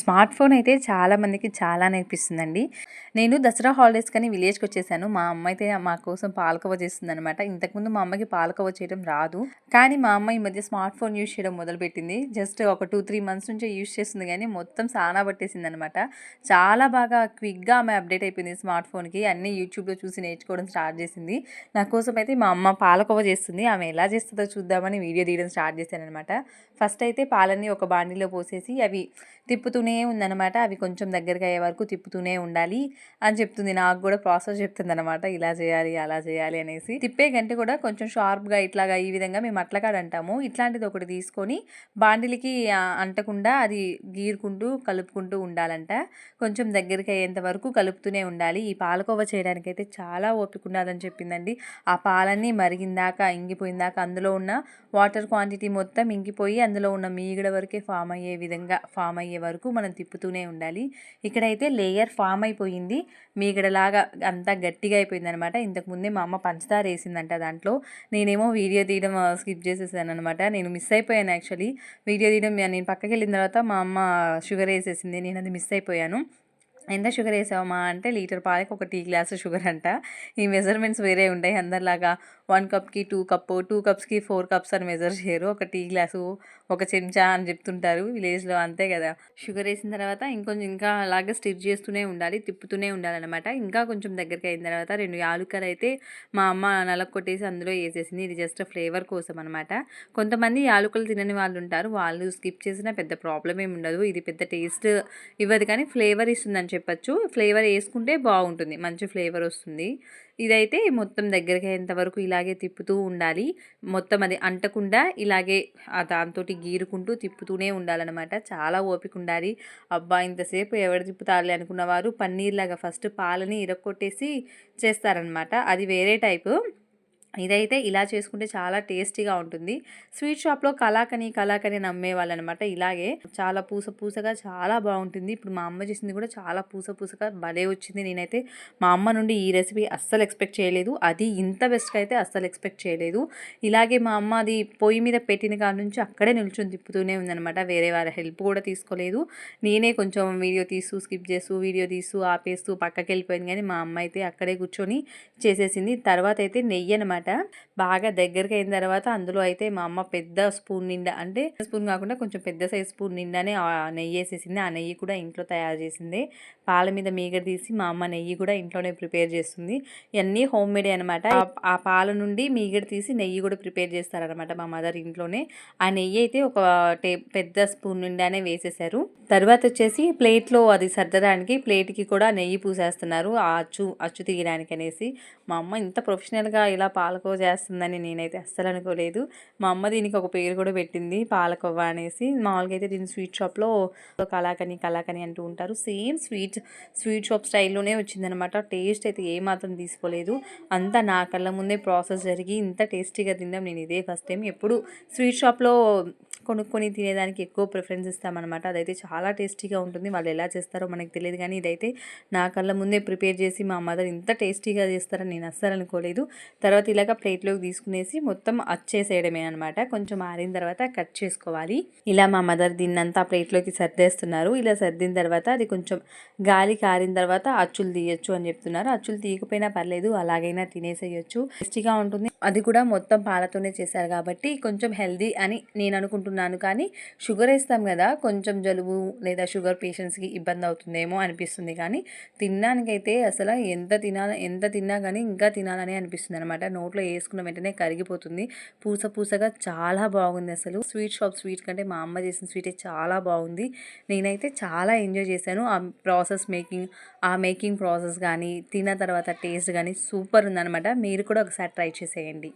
Smart phone అయితే చాలా మందికి చాలా నేర్పిస్తుందండి. నేను దసరా హాలిడేస్ కానీ విలేజ్కి వచ్చేసాను. మా అమ్మ అయితే మా కోసం పాలకవ చేస్తుంది అనమాట ఇంతకుముందు మా అమ్మకి పాలకవ చేయడం రాదు. కానీ మా అమ్మ ఈ మధ్య స్మార్ట్ ఫోన్ యూజ్ చేయడం మొదలుపెట్టింది. జస్ట్ ఒక టూ త్రీ మంత్స్ నుంచే యూజ్ చేస్తుంది కానీ మొత్తం సానా పట్టేసింది అనమాట చాలా బాగా క్విక్గా ఆమె అప్డేట్ అయిపోయింది స్మార్ట్ ఫోన్కి. అన్నీ యూట్యూబ్లో చూసి నేర్చుకోవడం స్టార్ట్ చేసింది. నా కోసం అయితే మా అమ్మ పాలకవ చేస్తుంది. ఆమె ఎలా చేస్తుందో చూద్దామని వీడియో తీయడం స్టార్ట్ చేశాను అనమాట ఫస్ట్ అయితే పాలన్నీ ఒక బాండీలో పోసేసి అవి తిప్పుతూనే ఉందన్నమాట. అవి కొంచెం దగ్గరికి అయ్యే వరకు తిప్పుతూనే ఉండాలి అని చెప్తుంది. నాకు కూడా ప్రాసెస్ చెప్తుంది అనమాట ఇలా చేయాలి అలా చేయాలి అనేసి. తిప్పే గంట కూడా కొంచెం షార్ప్గా ఇట్లాగా ఈ విధంగా మేము అట్లకాడ అంటాము. ఇట్లాంటిది ఒకటి తీసుకొని బాండిలికి అంటకుండా అది గీరుకుంటూ కలుపుకుంటూ ఉండాలంట. కొంచెం దగ్గరికి అయ్యేంత వరకు కలుపుతూనే ఉండాలి. ఈ పాలకోవ చేయడానికి అయితే చాలా ఓపిక ఉండాలని చెప్పిందండి. ఆ పాలన్నీ మరిగిందాక ఇంగిపోయిందాక అందులో ఉన్న వాటర్ క్వాంటిటీ మొత్తం ఇంగిపోయి అందులో ఉన్న మీగడ వరకే ఫామ్ అయ్యే విధంగా ఫామ్ అయ్యే వరకు మనం తిప్పుతూనే ఉండాలి. ఇక్కడైతే లేయర్ ఫామ్ అయిపోయింది. మీగడలాగా అంతా గట్టిగా అయిపోయింది అనమాట ఇంతకుముందే మా అమ్మ పంచదార వేసిందంట దాంట్లో. నేనేమో వీడియో తీయడం స్కిప్ చేసేసాను అనమాట నేను మిస్ అయిపోయాను యాక్చువల్లీ. వీడియో తీయడం నేను పక్కకి వెళ్ళిన తర్వాత మా అమ్మ షుగర్ వేసేసింది. నేను అది మిస్ అయిపోయాను. ఎంత షుగర్ వేసావమ్మా అంటే లీటర్ పాలకి ఒక టీ గ్లాస్ షుగర్ అంట. ఈ మెజర్మెంట్స్ వేరే ఉంటాయి. అందరిలాగా వన్ కప్కి టూ కప్పు టూ కప్స్కి ఫోర్ కప్స్ అని మెజర్ చేయరు. ఒక టీ గ్లాసు ఒక చెంచా అని చెప్తుంటారు విలేజ్లో అంతే కదా. షుగర్ వేసిన తర్వాత ఇంకొంచెం ఇంకా అలాగే స్టిచ్ చేస్తూనే ఉండాలి తిప్పుతూనే ఉండాలన్నమాట. ఇంకా కొంచెం దగ్గరికి అయిన తర్వాత రెండు యాలుకలు అయితే మా అమ్మ నలకొట్టేసి అందులో వేసేసింది. ఇది జస్ట్ ఫ్లేవర్ కోసం అనమాట కొంతమంది యాలుకలు తినని వాళ్ళు ఉంటారు. వాళ్ళు స్కిప్ చేసినా పెద్ద ప్రాబ్లం ఏమి ఉండదు. ఇది పెద్ద టేస్ట్ ఇవ్వదు కానీ ఫ్లేవర్ ఇస్తుందని చెప్పచ్చు. ఫ్లేవర్ వేసుకుంటే బాగుంటుంది. మంచి ఫ్లేవర్ వస్తుంది. ఇదైతే మొత్తం దగ్గరికి అయ్యేంత వరకు ఇలాగే తిప్పుతూ ఉండాలి. మొత్తం అది అంటకుండా ఇలాగే దాంతో గీరుకుంటూ తిప్పుతూనే ఉండాలన్నమాట. చాలా ఓపిక ఉండాలి. అబ్బా ఇంతసేపు ఎవరు తిప్పుతారులే అనుకున్న వారు పన్నీర్ లాగా ఫస్ట్ పాలని ఇరక్కొట్టేసి చేస్తారనమాట అది వేరే టైపు. ఇదైతే ఇలా చేసుకుంటే చాలా టేస్టీగా ఉంటుంది. స్వీట్ షాప్లో కలాకని కలాకని నమ్మేవాళ్ళు అనమాట ఇలాగే. చాలా పూస పూసగా చాలా బాగుంటుంది. ఇప్పుడు మా అమ్మ చేసింది కూడా చాలా పూస పూసగా భలే వచ్చింది. నేనైతే మా అమ్మ నుండి ఈ రెసిపీ అస్సలు ఎక్స్పెక్ట్ చేయలేదు. అది ఇంత బెస్ట్గా అయితే అస్సలు ఎక్స్పెక్ట్ చేయలేదు. ఇలాగే మా అమ్మ అది పొయ్యి మీద పెట్టిన కాడ నుంచి అక్కడే నిల్చొని తిప్పుతూనే ఉందనమాట వేరే వారి హెల్ప్ కూడా తీసుకోలేదు. నేనే కొంచెం వీడియో తీస్తూ స్కిప్ చేస్తూ వీడియో తీస్తూ ఆపేస్తూ పక్కకి వెళ్ళిపోయింది కానీ మా అమ్మ అయితే అక్కడే కూర్చొని చేసేసింది. తర్వాత అయితే నెయ్యి అనమాట అనమాట. బాగా దగ్గరికి అయిన తర్వాత అందులో అయితే మా అమ్మ పెద్ద స్పూన్ నిండా అంటే స్పూన్ కాకుండా కొంచెం పెద్ద సైజ్ స్పూన్ నిండానే నెయ్యి వేసేసింది. ఆ నెయ్యి కూడా ఇంట్లో తయారు చేసింది. పాల మీద మీగడ తీసి మా అమ్మ నెయ్యి కూడా ఇంట్లోనే ప్రిపేర్ చేస్తుంది. ఇవన్నీ హోమ్ మేడ్ అనమాట. ఆ పాల నుండి మీగడ తీసి నెయ్యి కూడా ప్రిపేర్ చేస్తారనమాట మా మదర్ ఇంట్లోనే. ఆ నెయ్యి అయితే ఒక టే పెద్ద స్పూన్ నిండానే వేసేసారు తర్వాత వచ్చేసి ప్లేట్లో అది సర్దడానికి ప్లేట్కి కూడా నెయ్యి పూసేస్తున్నారు ఆ అచ్చు అచ్చు తీయడానికి అనేసి. మా అమ్మ ఇంత ప్రొఫెషనల్గా ఇలా పాలకోవ చేస్తుందని నేనైతే అస్సలు అనుకోలేదు. మా అమ్మ దీనికి ఒక పేరు కూడా పెట్టింది పాలకోవ అనేసి. మామూలుగా అయితే దీని స్వీట్ షాప్లో కలాకని కలాకని అంటూ ఉంటారు. సేమ్ స్వీట్ స్వీట్ షాప్ స్టైల్లోనే వచ్చిందనమాట టేస్ట్ అయితే ఏమాత్రం తీసుకోలేదు. అంతా నా కళ్ళ ముందే ప్రాసెస్ జరిగి ఇంత టేస్టీగా తిన్నాం నేను ఇదే ఫస్ట్ టైం ఎప్పుడు స్వీట్ షాప్లో కొనుక్కొని తినేదానికి ఎక్కువ ప్రిఫరెన్స్ ఇస్తామన్నమాట. అదైతే చాలా టేస్టీగా ఉంటుంది. వాళ్ళు ఎలా చేస్తారో మనకు తెలియదు కానీ ఇదైతే నా కళ్ళ ముందే ప్రిపేర్ చేసి మా మదర్ ఇంత టేస్టీగా చేస్తారని నేను అస్సలు అనుకోలేదు. తర్వాత ఇలాగ ప్లేట్లోకి తీసుకునేసి మొత్తం అచ్చేసేయడమే అనమాట కొంచెం ఆరిన తర్వాత కట్ చేసుకోవాలి. ఇలా మా మదర్ దీన్నంతా ప్లేట్లోకి సర్దేస్తున్నారు. ఇలా సర్దిన తర్వాత అది కొంచెం గాలి కారిన తర్వాత అచ్చులు తీయచ్చు అని చెప్తున్నారు. అచ్చులు తీయకపోయినా పర్లేదు అలాగైనా తినేసేయచ్చు. టేస్టీగా ఉంటుంది. అది కూడా మొత్తం పాలతోనే చేశారు కాబట్టి కొంచెం హెల్దీ అని నేను అనుకుంటున్నాను. కానీ షుగర్ వేస్తాం కదా కొంచెం జలుబు లేదా షుగర్ పేషెంట్స్కి ఇబ్బంది అవుతుందేమో అనిపిస్తుంది. కానీ తినడానికైతే అసలు ఎంత తినాలి ఎంత తిన్నా కానీ ఇంకా తినాలని అనిపిస్తుంది అనమాట నోట్లో వేసుకున్న వెంటనే కరిగిపోతుంది. పూస పూసగా చాలా బాగుంది అసలు. స్వీట్ షాప్ స్వీట్ కంటే మా అమ్మ చేసిన స్వీటే చాలా బాగుంది. నేనైతే చాలా ఎంజాయ్ చేశాను. ఆ ప్రాసెస్ మేకింగ్ ఆ మేకింగ్ ప్రాసెస్ కానీ తిన్న తర్వాత టేస్ట్ కానీ సూపర్ ఉందనమాట మీరు కూడా ఒకసారి ట్రై చేసేయండి.